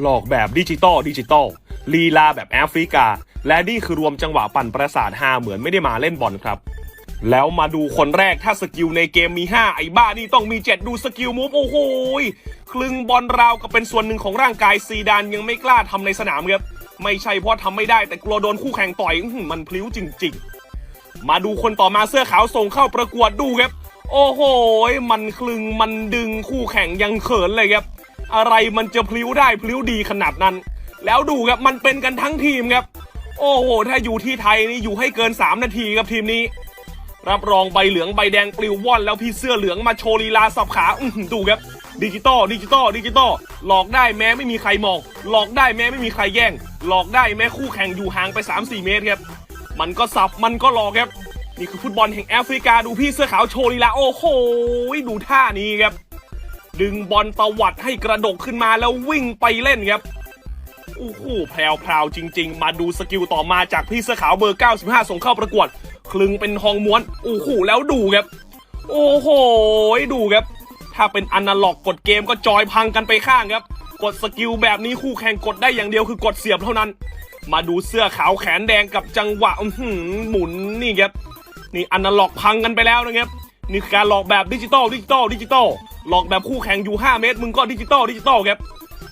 หลอกแบบดิจิตอลดิจิตอลลีลาแบบแอฟริกา และนี่คือรวมจังหวะปั่นประสาทฮาเหมือนไม่ได้มาเล่นบอลครับ แล้วมาดูคนแรกถ้าสกิลในเกมมี 5 ไอ้บ้านี่ต้องมี 7 ดูสกิลมูฟโอ้โหยคลึงบอลราวกับเป็นส่วนหนึ่งของร่างกายซีดานยังไม่กล้าทำในสนามครับไม่ใช่เพราะทำไม่ได้แต่กลัวโดนคู่แข่งต่อยมันพลิ้วจริง ๆ มาดูคนต่อมาเสื้อขาวส่งเข้าประกวดดูครับ โอ้โหยมันคลึงมันดึงคู่แข่งยังเขินเลยครับ อะไรมันจะพลิ้วได้พลิ้วดีขนาดนั้น แล้วดูครับมันเป็นกันทั้งทีมครับ โอ้โห ถ้าอยู่ที่ไทยนี่อยู่ให้เกิน 3 นาทีครับทีมนี้ รับรองใบเหลืองใบแดงปลิวว่อนแล้วพี่เสื้อเหลืองมาโชว์ลีลาสับขาอื้ดูครับดิจิตอลดิจิตอลดิจิตอลหลอกได้แม้ไม่มีใครมอง หลอกได้แม้ไม่มีใครแย่ง หลอกได้แม้คู่แข่งอยู่ห่างไป 3-4 เมตรครับมันก็สับมันก็หลอกครับนี่คือฟุตบอลแห่งแอฟริกาดูพี่เสื้อขาวโชว์ลีลาโอ้โหดูท่านี้ครับ ดึงบอลตวัดให้กระดกขึ้นมาแล้ววิ่งไปเล่นครับโอ้โหแพรวๆจริง ๆ มาดูสกิลต่อมาจากพี่เสื้อขาวเบอร์ 95 ส่งเข้าประกวด คลึงเป็นทองม้วนโอ้โหแล้วดูครับ โอ้โหดูครับ ถ้าเป็นอนาล็อกกดเกมก็จอยพังกันไปข้างครับ กดสกิลแบบนี้คู่แข่งกดได้อย่างเดียวคือกดเสียบเท่านั้น มาดูเสื้อขาวแขนแดงกับจังหวะหมุนนี่ครับนี่อนาล็อกพังกันไปแล้วนะครับ นี่คือการหลอกแบบดิจิตอลดิจิตอลดิจิตอลหลอกแบบคู่แข่งอยู่ 5 เมตร มึงก็ดิจิตอลดิจิตอลครับ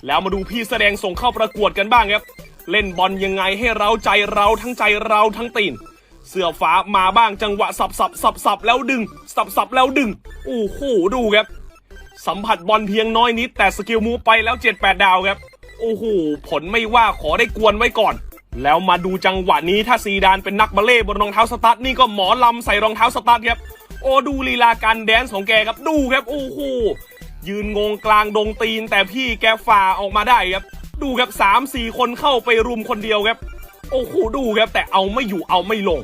แล้วมาดูพี่แสดงส่งเข้าประกวดกันบ้างครับ เล่นบอลยังไงให้เราใจเราทั้งใจเราทั้งตีน เสื้อฟ้ามาบ้างจังหวะสับสับสับสับแล้วดึง สับสับแล้วดึงโอ้โหดูครับ สัมผัสบอลเพียงน้อยนิด แต่สกิลมูฟไปแล้ว 7-8 ดาวครับ โอ้โหผลไม่ว่าขอได้กวนไว้ก่อน แล้วมาดูจังหวะนี้ถ้าซีดานเป็นนักบัลเล่บนรองเท้าสตั๊ดนี่ก็หมอลำใส่รองเท้าสตั๊ดครับ โอ้ดูลีลาการแดนซ์ของแกครับดูครับโอ้โหยืนงงกลางดงตีน แต่พี่แกฝ่าออกมาได้ครับ ดูครับสามสี่คนเข้าไปรุมคนเดียวครับ โอ้โหดูครับแต่เอาไม่อยู่เอาไม่ลง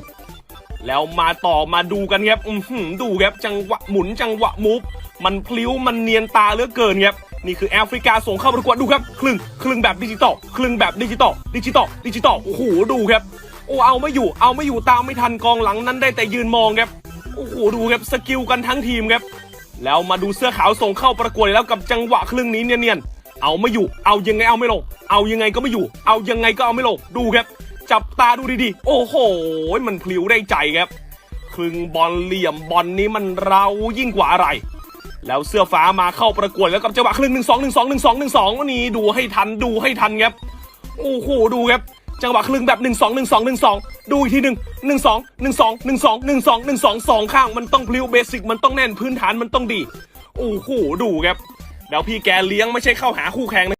แล้วมาต่อมาดูกันครับอือหือดูครับจังหวะหมุนจังหวะมูฟมันพลิ้วมันเนียนตาเหลือเกินครับนี่คือแอฟริกาส่งเข้าประกวดดูครับ คลึงคลึงแบบดิจิตอลคลึงแบบดิจิตอลดิจิตอลดิจิตอลโอ้โหดูครับโอ้เอาไม่อยู่เอาไม่อยู่ตามไม่ทันกองหลังนั้นได้แต่ยืนมองครับ โอ้โหดูครับสกิลกันทั้งทีมครับ แล้วมาดูเสื้อขาวส่งเข้าประกวดแล้วกับจังหวะครึ่งนี้เนียนๆเอาไม่อยู่ เอายังไงเอาไม่ลง เอายังไงก็ไม่อยู่ เอายังไงก็เอาไม่ลงดูครับ จับตาดูดีๆ โอ้โห มันพลิ้วได้ใจครับครึ่งบอลเหลี่ยมบอลนี้มันเรายิ่งกว่าอะไร แล้วเสื้อฟ้ามาเข้าประกวดแล้วกับจังหวะครึ่งหนึ่งสองหนึ่งสองหนึ่งสองหนึ่งสองนี่ดูให้ทันดูให้ทันครับโอ้โหดูครับ จังหวะคลึงแบบหนึ่งสองหนึ่งสองหนึ่งสองดูอีกทีหนึ่งหนึ่งสองหนึ่งสองหนึ่งสองหนึ่งสองหนึ่งสองสองข้างมันต้องพลิ้วเบสิกมันต้องแน่นพื้นฐานมันต้องดีโอ้โหดูครับแล้วพี่แกเลี้ยงไม่ใช่เข้าหาคู่แข่งนะ